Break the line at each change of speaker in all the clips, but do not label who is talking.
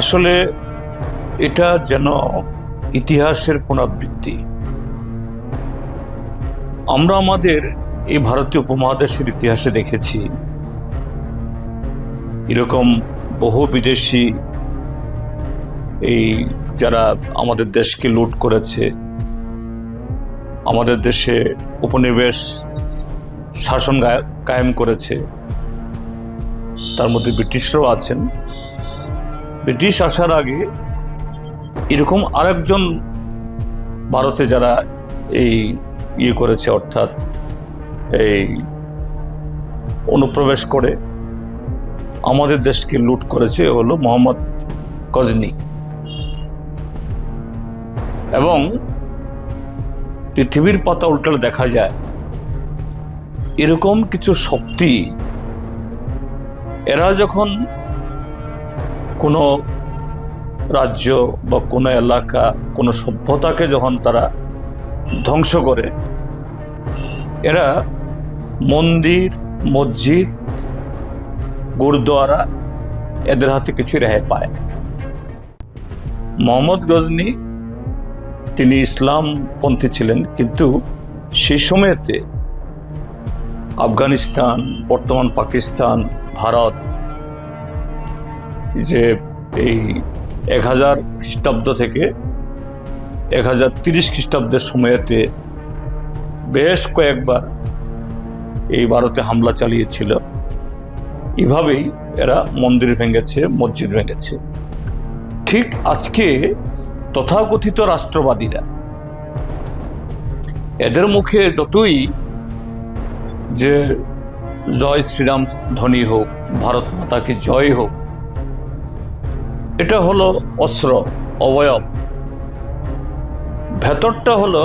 আসলে এটা যেন ইতিহাসের পুনরাবৃত্তি। আমরা আমাদের এই ভারতীয় উপমহাদেশের ইতিহাসে দেখেছি। এরকম বহু বিদেশি এই যারা আমাদের দেশকে লুট করেছে, আমাদের দেশে উপনিবেশ শাসন কায়েম করেছে, তার মধ্যে ব্রিটিশরাও আছেন। ব্রিটিশ আসার আগে এরকম আরেকজন ভারতে যারা এই ইয়ে করেছে, অর্থাৎ এই অনুপ্রবেশ করে, আমাদের দেশকে লুট করেছে হলো মোহাম্মদ গজনি। এবং পৃথিবীর পাতা উল্টালে দেখা যায়, এরকম কিছু শক্তি, এরা যখন কোনো রাজ্য বা কোনো এলাকা, কোনো সভ্যতাকে যখন তারা ধ্বংস করে, এরা মন্দির, মসজিদ, গুরুদ্বারা এদের হাতে কিছু রেহাই পায়। মোহাম্মদ গজনি তিনি ইসলামপন্থী ছিলেন, কিন্তু সেই সময়তে আফগানিস্তান, বর্তমান পাকিস্তান, ভারত যে এই এক হাজার খ্রিস্টাব্দ থেকে এক হাজার তিরিশ খ্রিস্টাব্দের সময়েতে বেশ কয়েকবার এই ভারতে হামলা চালিয়েছিল। এভাবেই এরা মন্দির ভেঙেছে, মসজিদ ভেঙেছে। ঠিক আজকে তথাকথিত রাষ্ট্রবাদীরা এদের মুখে যতই যে জয় শ্রীরাম ধ্বনি হোক, ভারত মাতাকে জয় হোক এটা হলো অস্ত্র, অবয়ব। ভেতরটা হলো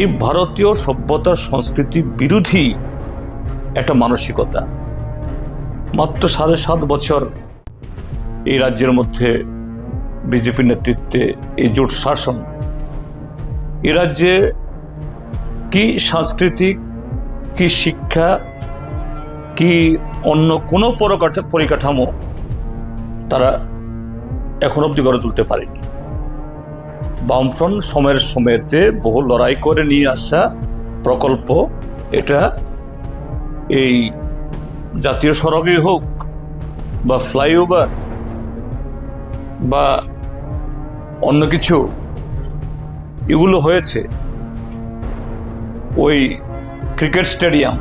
এই ভারতীয় সভ্যতার সংস্কৃতি বিরোধী একটা মানসিকতা। মাত্র সাড়ে সাত বছর এই রাজ্যের মধ্যে বিজেপির নেতৃত্বে এই জোট শাসন। এ রাজ্যে কি সাংস্কৃতিক, কি শিক্ষা, কি অন্য কোনো পরকাঠা পরিকাঠামো তারা এখন অবধি গড়ে তুলতে পারেনি। বামফ্রন্ট সময়ের সময়তে বহু লড়াই করে নিয়ে আসা প্রকল্প, এটা এই জাতীয় সড়কে হোক বা ফ্লাইওভার বা অন্য কিছু, এগুলো হয়েছে। ওই ক্রিকেট স্টেডিয়াম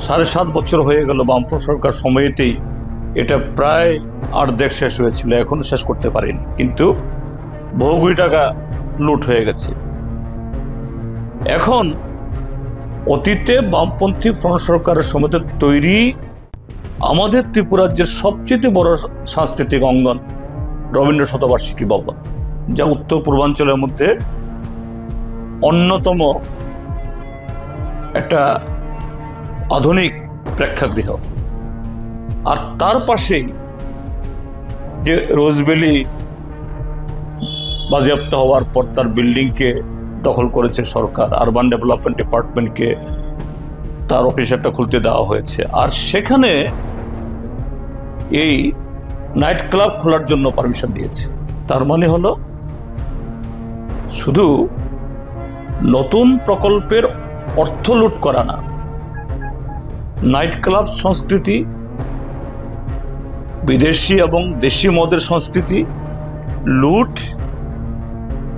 সাড়ে সাত বছর হয়ে গেল বামফ্রন্ট সরকার সময়েতেই এটা প্রায় অর্ধেক শেষ হয়েছিল, এখনও শেষ করতে পারেনি। কিন্তু বহু কোটি টাকা লুট হয়ে গেছে। এখন অতীতে বামপন্থী ফ্রন্ট সরকারের সময়তে তৈরি আমাদের ত্রিপুরাজ্যের সবচেয়ে বড় সাংস্কৃতিক অঙ্গন রবীন্দ্র শতবার্ষিকী ভবন, যা উত্তর পূর্বাঞ্চলের মধ্যে অন্যতম একটা আধুনিক প্রেক্ষাগৃহ। আর তার পাশেই যে রোজবেলি বাজেয়াপ্ত হওয়ার পর তার বিল্ডিংকে দখল করেছে সরকার আরবান ডেভেলপমেন্ট ডিপার্টমেন্টকে তার অফিসারটা খুলতে দেওয়া হয়েছে। আর সেখানে এই নাইট ক্লাব খোলার জন্য পারমিশন দিয়েছে। তার মানে হলো শুধু নতুন প্রকল্পের অর্থ লুট করা না নাইট ক্লাব সংস্কৃতি বিদেশি এবং দেশি মদের সংস্কৃতি, লুট,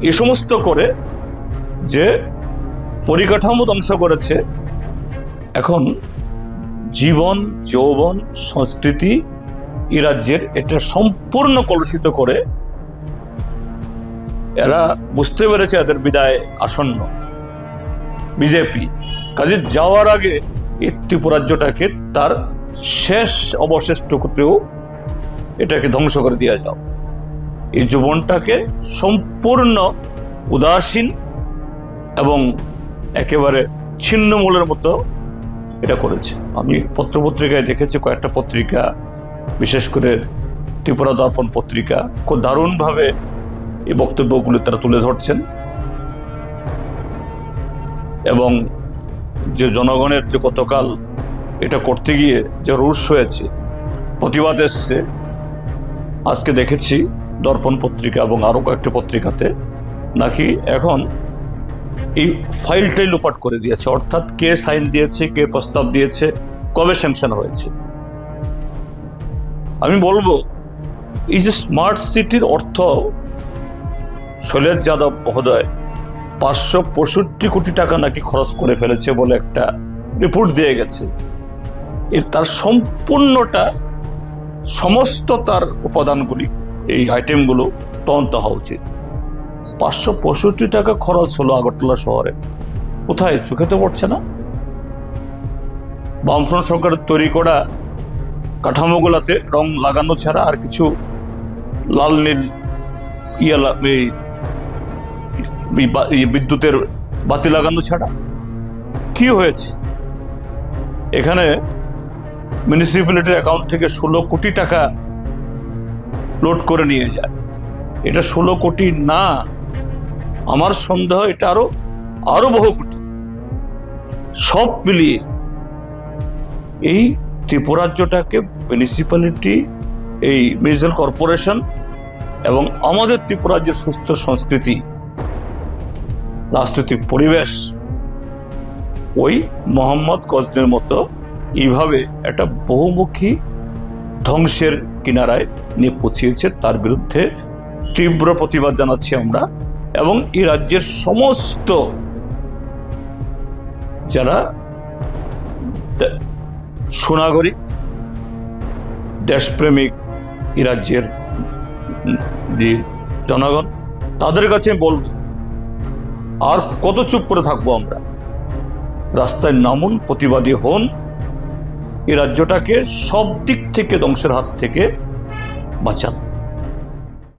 এ সমস্ত করে যে পরিকাঠামো ধ্বংস করেছে, এখন জীবন, যৌবন, সংস্কৃতি এই রাজ্যের এটা সম্পূর্ণ কলুষিত করে এরা বুঝতে পেরেছে এদের বিদায় আসন্ন। বিজেপি, কাজে যাওয়ার আগে এই ত্রিপুরাজ্যটাকে তার শেষ অবশিষ্টতেও এটাকে ধ্বংস করে দেওয়া যাও। এই জীবনটাকে সম্পূর্ণ উদাসীন এবং একেবারে ছিন্নমূলের মতো এটা করেছে। আমি পত্রপত্রিকায় দেখেছি, কয়েকটা পত্রিকা, বিশেষ করে ত্রিপুরা দর্পণ পত্রিকা, খুব দারুণভাবে এই বক্তব্যগুলি তারা তুলে ধরছেন। এবং যে জনগণের যে গতকাল এটা করতে গিয়ে যে রুশ হয়েছে, প্রতিবাদ এসছে আজকে দেখেছি দর্পণ পত্রিকা এবং আরও কয়েকটি পত্রিকাতে নাকি এখন এই ফাইলটাই লোপাট করে দিয়েছে। অর্থাৎ কে সাইন দিয়েছে, কে প্রস্তাব দিয়েছে, কবে স্যাংশন হয়েছে। আমি বলব, এই যে স্মার্ট সিটির অর্থ শৈলেশ যাদব মহোদয় পাঁচশো পঁয়ষট্টি কোটি টাকা নাকি খরচ করে ফেলেছে বলে একটা রিপোর্ট দিয়ে গেছে। এর তার সম্পূর্ণটা সমস্ত তার উপাদানগুলি, এই আইটেমগুলো তদন্ত হওয়া উচিত। পাঁচশো পঁয়ষট্টি টাকা খরচ হলো আগরতলা শহরে। কোথায়? চোখে তো পড়ছে না। বামফ্রন্ট সরকারের তৈরি করা কাঠামোগুলাতে রং লাগানো ছাড়া আর কিছু লাল, নীল ইয়ে বিদ্যুতের বাতি লাগানো ছাড়া। কি হয়েছে? এখানে মিউনিসিপ্যালিটির অ্যাকাউন্ট থেকে ষোলো কোটি টাকা লোড করে নিয়ে যায়। এটা ষোলো কোটি না, আমার সন্দেহ এটা আরও আরও বহু কোটি। সব মিলিয়ে এই ত্রিপুরাজ্যটাকে মিউনিসিপ্যালিটি এই মিউনিসিপ্যাল কর্পোরেশন এবং আমাদের ত্রিপুরাজ্যের সুস্থ সংস্কৃতি রাজনৈতিক পরিবেশ, ওই মোহাম্মদ গজনের মতো এইভাবে একটা বহুমুখী ধ্বংসের কিনারায় নিয়ে পৌঁছিয়েছে তার বিরুদ্ধে তীব্র প্রতিবাদ জানাচ্ছি আমরা। এবং এই রাজ্যের সমস্ত যারা সুনাগরিক, দেশপ্রেমিক এই রাজ্যের জনগণ, তাদের কাছে বলব, আর কত চুপ করে থাকব আমরা? রাস্তায় নামুন, প্রতিবাদী হন এই রাজ্যটাকে সব দিক থেকে ধ্বংসের হাত থেকে বাঁচান।